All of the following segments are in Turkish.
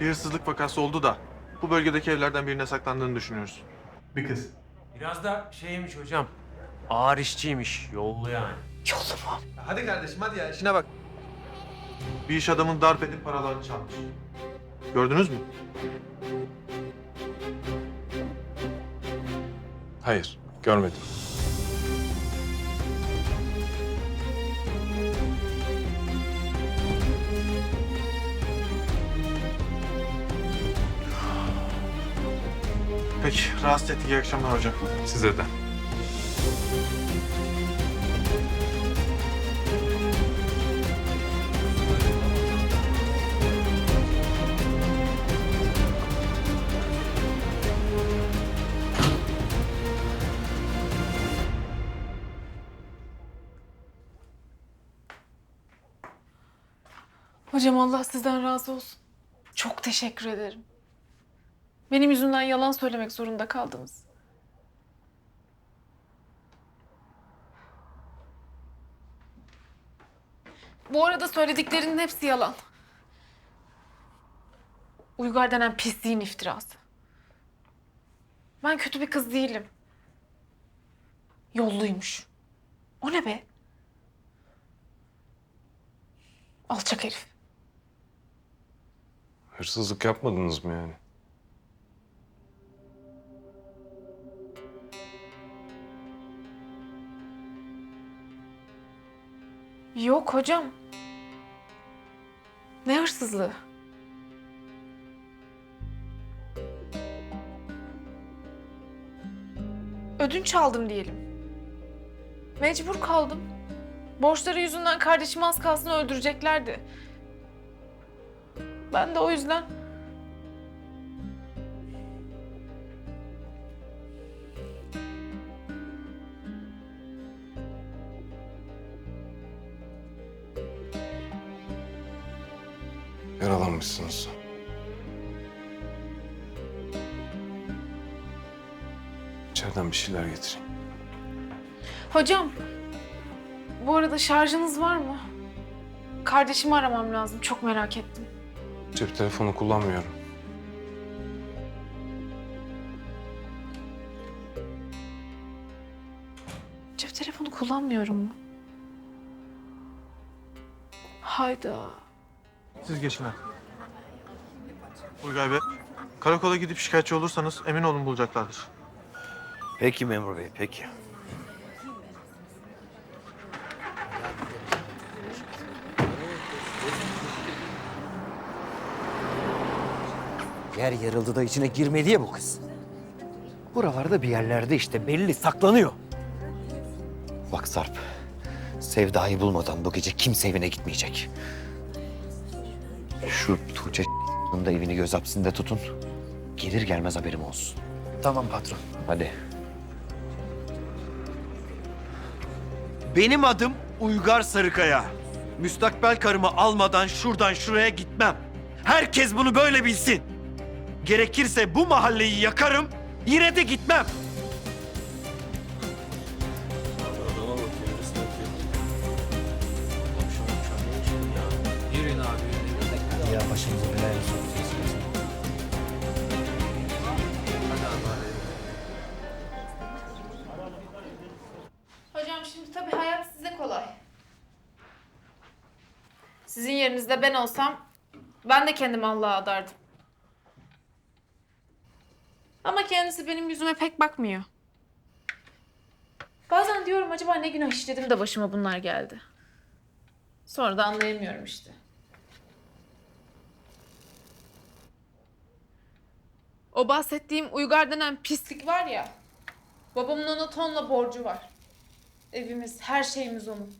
Bir hırsızlık vakası oldu da bu bölgedeki evlerden birine saklandığını düşünüyoruz. Bir kız. Biraz da şeymiş hocam. Ağır işçiymiş. Yollu yani. Hadi kardeşim hadi ya işine bak. Bir iş adamın darp edip paralarını çalmış. Gördünüz mü? Hayır, görmedim. Peki rahatsız ettik iyi akşamlar hocam. Size de. Hocam Allah sizden razı olsun. Çok teşekkür ederim. Benim yüzümden yalan söylemek zorunda kaldınız. Bu arada söylediklerinin hepsi yalan. Uygar denen pisliğin iftirası. Ben kötü bir kız değilim. Yolluymuş. O ne be? Alçak herif. Hırsızlık yapmadınız mı yani? Yok hocam. Ne hırsızlığı? Ödünç aldım diyelim. Mecbur kaldım. Borçları yüzünden kardeşim az kalsın öldüreceklerdi. Ben de o yüzden... Yaralanmışsınız. İçeriden bir şeyler getireyim. Hocam, bu arada şarjınız var mı? Kardeşimi aramam lazım. Çok merak ettim. Cep telefonu kullanmıyorum. Cep telefonu kullanmıyorum mu? Hayda. Siz geçin hadi. Uygar Bey, karakola gidip şikayetçi olursanız emin olun bulacaklardır. Peki memur bey, peki. Yer yarıldı da içine girmedi ya bu kız. Buralarda bir yerlerde işte belli saklanıyor. Bak Sarp, Sevda'yı bulmadan bu gece kimse evine gitmeyecek. Şu Tuğçe da evini göz hapsinde tutun. Gelir gelmez haberim olsun. Tamam patron. Hadi. Benim adım Uygar Sarıkaya. Müstakbel karımı almadan şuradan şuraya gitmem. Herkes bunu böyle bilsin. Gerekirse bu mahalleyi yakarım, yine de gitmem. Yerinizde ben olsam ben de kendimi Allah'a adardım. Ama kendisi benim yüzüme pek bakmıyor. Bazen diyorum acaba ne günah işledim de başıma bunlar geldi. Sonra da anlayamıyorum işte. O bahsettiğim Uygar denen pislik var ya. Babamın ona tonla borcu var. Evimiz, her şeyimiz onun.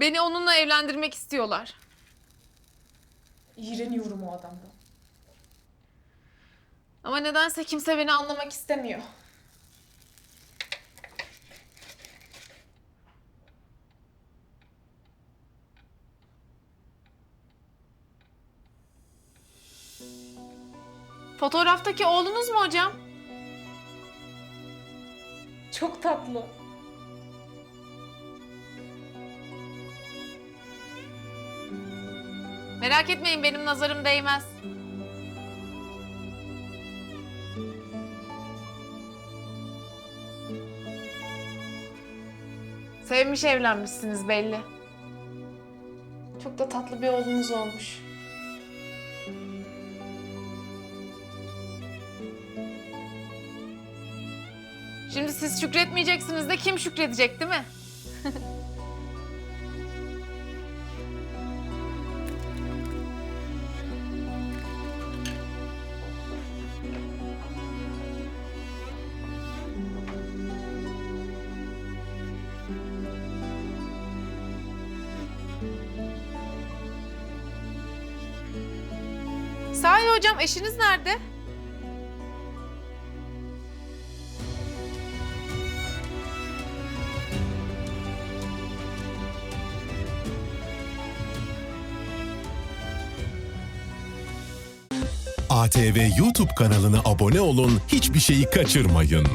Beni onunla evlendirmek istiyorlar. İğreniyorum o adamdan. Ama nedense kimse beni anlamak istemiyor. Fotoğraftaki oğlunuz mu hocam? Çok tatlı. Merak etmeyin benim nazarım değmez. Sevmiş evlenmişsiniz belli. Çok da tatlı bir oğlunuz olmuş. Şimdi siz şükretmeyeceksiniz de kim şükredecek değil mi? Sahi hocam eşiniz nerede? ATV YouTube kanalına abone olun, hiçbir şeyi kaçırmayın.